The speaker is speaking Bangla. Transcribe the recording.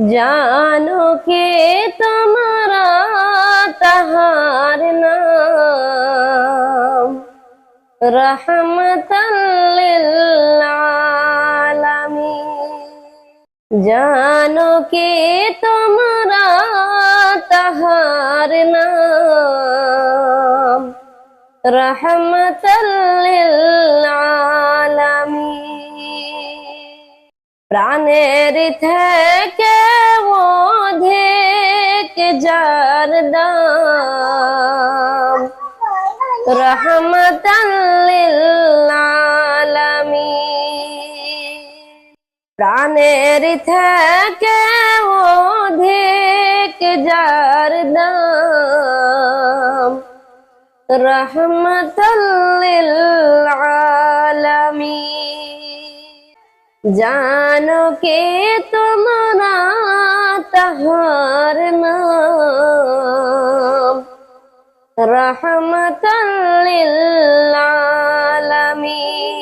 জানো কে তোমারা তাহার নাম। রহমতাল্লিল আলামিন জানো কে তোমরা তাহার নাম। প্রাণের থেকে অধিক যার দাম রহমতাল্লিল আলামিন প্রাণের থেকে অধিক যার দাম রহমতাল্লিল জানো কে তোমরা তাহার নাম? রহমতাল্লিল আলামিন।